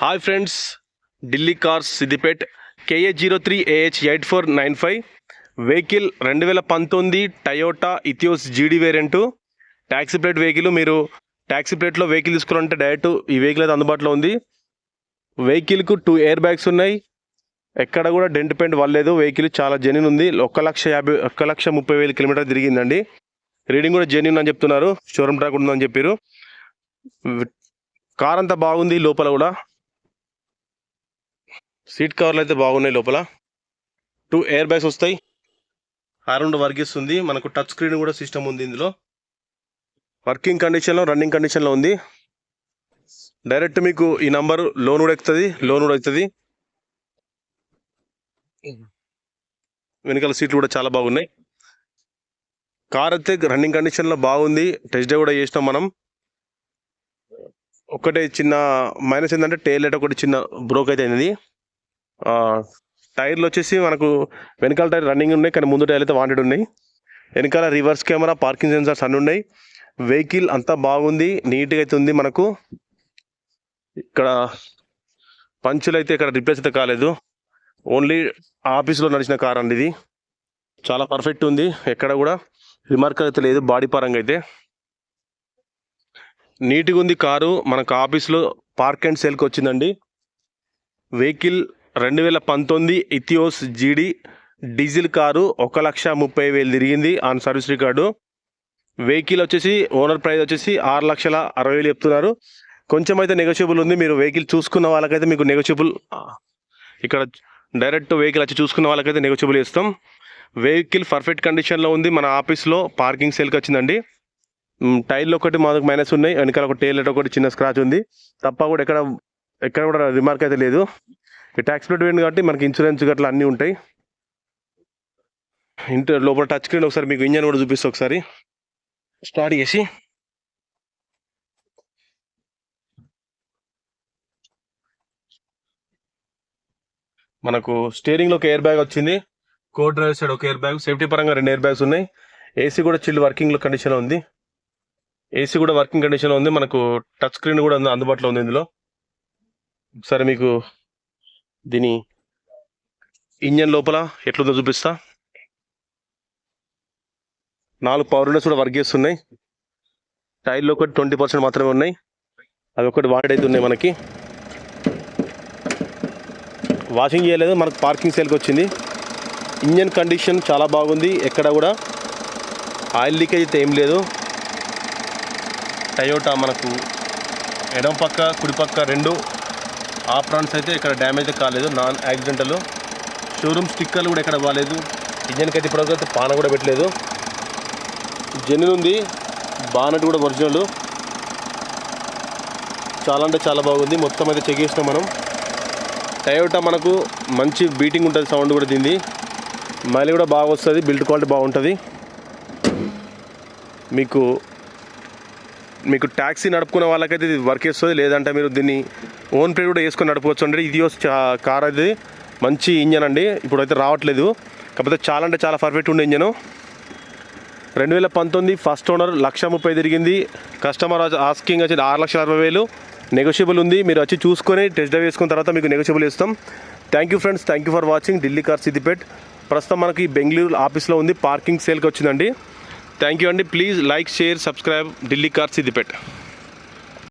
Hi friends Delhi cars Siddipet KA zero three AH eight four nine five vehicle రెండు వేల పంతొమ్మిది Toyota Etios GD variant taxi plate vehicle మీరు taxi ప్లేట్లో vehicle తీసుకోవాలంటే direct ఈ vehicle అయితే అందుబాటులో ఉంది. వెహికల్కు టూ ఎయిర్ బ్యాగ్స్ ఉన్నాయి. ఎక్కడ కూడా డెంట్ పెయింట్ వల్లేదు వెహికల్ చాలా జెన్యున్ ఉంది. ఒక్క లక్ష యాభై ఒక్క లక్ష ముప్పై వేల కిలోమీటర్ తిరిగిందండి. రీడింగ్ కూడా జెన్యున్ అని చెప్తున్నారు. షోరూమ్ ట్రాక్ ఉందని చెప్పారు. కార్ అంతా బాగుంది. లోపల కూడా సీట్ కవర్లు అయితే బాగున్నాయి లోపల. టూ ఎయిర్ బ్యాగ్స్ వస్తాయి. అరౌండ్ వర్క్ ఇస్తుంది మనకు టచ్ స్క్రీన్ కూడా సిస్టమ్ ఉంది ఇందులో. వర్కింగ్ కండిషన్లో రన్నింగ్ కండిషన్లో ఉంది. డైరెక్ట్ మీకు ఈ నంబర్ లోన్ కూడా ఎక్కుతుంది. లోన్ కూడా అవుతుంది. వెనకాల సీట్లు కూడా చాలా బాగున్నాయి. కార్ అయితే రన్నింగ్ కండిషన్లో బాగుంది. టెస్ట్ డే కూడా చేసినాం మనం. ఒకటే చిన్న మైనస్ ఏంటంటే టైల్ లైట్ ఒకటి చిన్న బ్రోక్ అయితే అయింది. టైర్లు వచ్చేసి మనకు వెనకాల టైర్ రన్నింగ్ ఉన్నాయి కానీ ముందు టైర్లు అయితే వాంటెడ్ ఉన్నాయి. వెనకాల రివర్స్ కెమెరా పార్కింగ్ సెన్సార్స్ అన్నీ ఉన్నాయి. వెహికల్ అంతా బాగుంది నీట్గా అయితే ఉంది మనకు. ఇక్కడ పంచులు అయితే ఇక్కడ రిప్లేస్ అయితే కాలేదు. ఓన్లీ ఆఫీస్లో నడిచిన కార్ అండి ఇది. చాలా పర్ఫెక్ట్ ఉంది ఎక్కడ కూడా రిమార్క్ అయితే లేదు బాడీ పరంగా అయితే. నీట్గా ఉంది కారు మనకు ఆఫీస్లో పార్క్ అండ్ సేల్కి వచ్చిందండి. వెహికల్ రెండు వేల పంతొమ్మిది ఇథియోస్ జీడీ డీజిల్ కారు ఒక లక్ష ముప్పై వేలు తిరిగింది. On service record. వెహికల్ వచ్చేసి ఓనర్ ప్రైస్ వచ్చేసి ఆరు లక్షల అరవై వేలు చెప్తున్నారు. కొంచెం అయితే నెగోషియబుల్ ఉంది. మీరు వెహికల్ చూసుకున్న వాళ్ళకైతే మీకు నెగోషియబుల్ ఇక్కడ డైరెక్ట్ వెహికల్ వచ్చి చూసుకున్న వాళ్ళకైతే నెగోషియబుల్ ఇస్తాం వెహికల్ పర్ఫెక్ట్ కండిషన్లో ఉంది. మన ఆఫీస్లో పార్కింగ్ సేల్కి వచ్చిందండి. టైర్లు ఒకటి మాకు మైనస్ ఉన్నాయి. వెనకాల ఒక టైర్లెట్ ఒకటి చిన్న స్క్రాచ్ ఉంది. తప్ప కూడా ఎక్కడ ఎక్కడ కూడా రిమార్క్ అయితే లేదు. ట్యాక్స్ ప్లేట్ వేయండి కాబట్టి మనకి ఇన్సూరెన్స్ గట్లా అన్నీ ఉంటాయి. ఇంటి లోపల టచ్ స్క్రీన్ ఒకసారి మీకు ఇంజన్ కూడా చూపిస్తే ఒకసారి. స్టార్ట్ చేసి. మనకు స్టీరింగ్లో ఒక ఎయిర్ బ్యాగ్ వచ్చింది. కో డ్రైవర్ సైడ్ ఒక ఎయిర్ బ్యాగ్ సేఫ్టీ పరంగా రెండు ఎయిర్ బ్యాగ్స్ ఉన్నాయి ఏసీ కూడా చిల్లు వర్కింగ్ కండిషన్లో ఉంది. ఏసీ కూడా వర్కింగ్ కండిషన్లో ఉంది. మనకు టచ్ స్క్రీన్ కూడా ఉంది అందుబాటులో ఉంది ఇందులో. ఒకసారి మీకు దీని ఇంజన్ లోపల ఎట్లుందో చూపిస్తా. నాలుగు పవర్ విండోస్ కూడా వర్క్ చేస్తున్నాయి. టైర్లో ఒకటి ట్వంటీ పర్సెంట్ మాత్రమే ఉన్నాయి. అవి ఒకటి వాడెడ్ అయితే ఉన్నాయి మనకి. వాషింగ్ చేయలేదు మనకు పార్కింగ్ సేల్కి వచ్చింది. ఇంజన్ కండిషన్ చాలా బాగుంది ఎక్కడ కూడా. ఆయిల్ లీకేజ్ అయితే ఏం లేదు. టయోటా మనకు ఎడమ పక్క కుడి పక్క రెండు ఆప్రాన్స్ అయితే ఇక్కడ డ్యామేజ్ కాలేదు. Non accidental. షోరూమ్ స్టిక్కర్లు కూడా ఎక్కడ బాగాలేదు. ఇంజన్కి అయితే ఇప్పటివరకు అయితే పాన కూడా పెట్టలేదు. జెన్యున్ ఉంది. బానట్ కూడా ఒరిజినల్. చాలా అంటే చాలా బాగుంది. మొత్తం అయితే చెక్ చేసినాం మనం. టయోటా మనకు మంచి బీటింగ్ ఉంటుంది. సౌండ్ కూడా దీన్ని మైలేజ్ కూడా బాగా వస్తుంది. బిల్డ్ క్వాలిటీ బాగుంటుంది. మీకు మీకు ట్యాక్సీ నడుపుకునే వాళ్ళకైతే ఇది వర్క్ చేస్తుంది. లేదంటే మీరు దీన్ని ఓన్ ప్లేట్ కూడా వేసుకొని నడపవచ్చు అండి. ఇది కార్ అది మంచి ఇంజన్ అండి. ఇప్పుడైతే రావట్లేదు. కాకపోతే చాలా అంటే చాలా పర్ఫెక్ట్ ఉండే ఇంజను రెండు వేల పంతొమ్మిది ఫస్ట్ ఓనర్ లక్ష ముప్పై తిరిగింది. కస్టమర్ ఆస్కింగ్ వచ్చి ఆరు లక్షల అరవై వేలు. నెగోషియబుల్ ఉంది. మీరు వచ్చి చూసుకొని టెస్ట్ డ్రైవ్ వేసుకున్న తర్వాత మీకు నెగోషియబుల్ ఇస్తాం thank you friends thank you for watching Delhi car Siddipet. ప్రస్తుతం మనకి బెంగళూరు ఆఫీస్లో ఉంది. పార్కింగ్ సేల్కి వచ్చిందండి. థ్యాంక్ యూ అండి. Please like share subscribe. Delhi car Siddipet.